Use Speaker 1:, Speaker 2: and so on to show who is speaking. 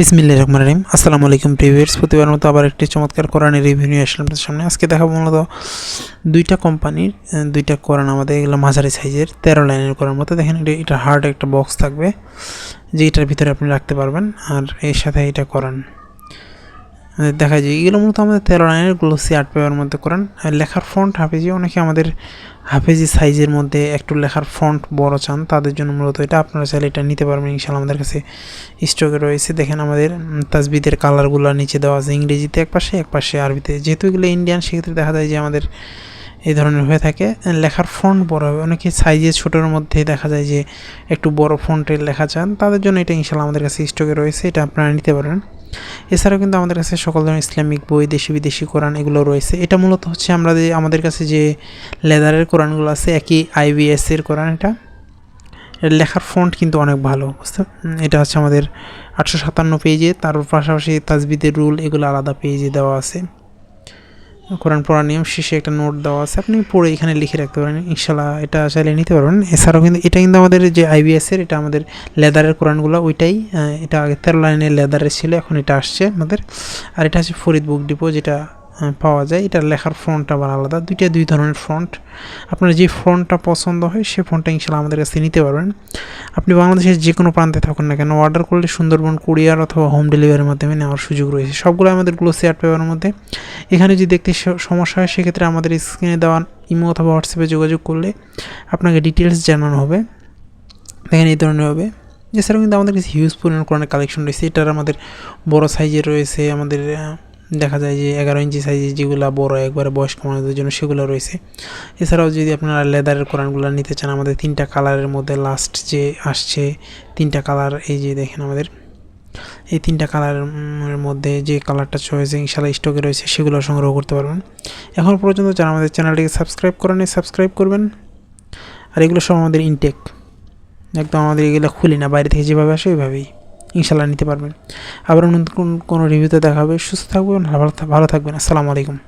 Speaker 1: বিসমিল্লাহ রহমান রহিম। আসসালামু আলাইকুম প্রিভিয়ার্স প্রতিবার মতো আবার একটি চমৎকার কোরআনের রিভিউ নিয়ে আসলাম আপনাদের সামনে। আজকে দেখাবো মূলত দুইটা কোম্পানির দুইটা কোরআন আমাদের এগুলো মাঝারি সাইজের, তেরো লাইনের কোরআন। মতো দেখেন এটা এটা হার্ড একটা বক্স থাকবে, যে এটার ভিতরে আপনি রাখতে পারবেন। আর এর সাথে এটা কোরআন। দেখা যায়। এগুলো মূলত আমাদের তেরো লাইনের গ্লোসি আর্ট পেপার মধ্যে করেন। লেখার ফন্ট হাফেজি অনেকে আমাদের হাফেজি সাইজের মধ্যে একটু লেখার ফন্ট বড় চান তাদের জন্য মূলত এটা। আপনারা চাইলে এটা নিতে পারবেন ইনশাল্লাহ আমাদের কাছে স্টকে রয়েছে। দেখেন আমাদের উম, তাসবিদের কালারগুলো নিচে দেওয়া আছে ইংরেজিতে এক পাশে এক পাশে আরবিতে। যেহেতু এগুলো ইন্ডিয়ান সেক্ষেত্রে দেখা যায় যে আমাদের এই ধরনের হয়ে থাকে। লেখার ফন্ট বড় হবে। অনেকে সাইজে ছোটোর মধ্যে দেখা যায় যে একটু বড় ফন্টের লেখা চান তাদের জন্য এটা ইনশাল্লাহ আমাদের কাছে স্টকে রয়েছে। এটা আপনারা নিতে পারবেন এছাড়াও কিন্তু আমাদের কাছে সকল ধরনের ইসলামিক বই, দেশি বিদেশি কোরআন এগুলো রয়েছে। এটা মূলত হচ্ছে আমরা যে আমাদের কাছে যে লেদারের কোরআনগুলো আছে, একই আইবিএসের কোরআন এটা। লেখার ফন্ট কিন্তু অনেক ভালো, বুঝতে এটা হচ্ছে আমাদের আটশো সাতান্ন পেজে, তার পাশাপাশি তাজবিদের রুল এগুলো আলাদা পেজে দেওয়া আছে। কোরআন পড়ার নিয়ম শেষে একটা নোট দেওয়া আছে। আপনি পড়ে এখানে লিখে রাখতে পারেন ইনশাল্লাহ এটা চাইলে নিতে পারবেন। এছাড়াও কিন্তু এটা কিন্তু আমাদের যে আইবিএসের এটা আমাদের লেদারের কোরআনগুলো, ওইটাই এটা আগে তেরো লাইনের লেদারের ছিল, এখন এটা আসছে আমাদের। আর এটা হচ্ছে ফরিদ বুক ডিপো, যেটা পাওয়া যায়। এটার লেখার ফন্ট আবার আলাদা। দুইটা দুই ধরনের ফন্ট আপনার যে ফন্টটা পছন্দ হয়, সে ফন্টটা ইনশাল্লাহ আমাদের কাছে নিতে পারবেন। আপনি বাংলাদেশের যে কোনো প্রান্তে থাকুন না কেন অর্ডার করলে সুন্দরবন কুরিয়ার অথবা হোম ডেলিভারির মাধ্যমে নেওয়ার সুযোগ রয়েছে। সবগুলো আমাদের গ্লোসি আর্ট পেপারের মধ্যে। এখানে যদি দেখতে সমস্যা হয়, সেক্ষেত্রে আমাদের স্ক্রিনে দেওয়া ইমো অথবা হোয়াটসঅ্যাপে যোগাযোগ করলে আপনাকে ডিটেলস জানানো হবে। দেখেন এই ধরনের হবে। এছাড়াও কিন্তু আমাদের কাছে হিউজ পরিমাণ কোরআনের কালেকশন রয়েছে। এটার আমাদের বড় সাইজের রয়েছে আমাদের দেখা যায় যে এগারো ইঞ্চি সাইজের যেগুলো বড় একবারে বয়স্ক মানুষদের জন্য সেগুলো রয়েছে। এছাড়াও যদি আপনারা লেদারের কোরআনগুলো নিতে চান, আমাদের তিনটা কালারের মধ্যে লাস্ট যে আসছে, তিনটা কালার এই যে দেখেন আমাদের, এই তিনটা কালারের মধ্যে যে কালারটা চয়েছে ইনশাল্লাহ স্টকে রয়েছে, সেগুলো সংগ্রহ করতে পারবেন। এখন পর্যন্ত যারা আমাদের চ্যানেলটিকে সাবস্ক্রাইব করেন সাবস্ক্রাইব করবেন। আর এগুলো সব আমাদের ইনটেক একদম আমাদের এগুলো খুলি না, বাইরে থেকে যেভাবে আসে ওইভাবেই। ইনশাল্লাহ নিতে পারবেন। আবার নতুন কোনো রিভিউতে দেখা হবে। সুস্থ থাকবেন ভালো থাকবেন। আসসালামু আলাইকুম।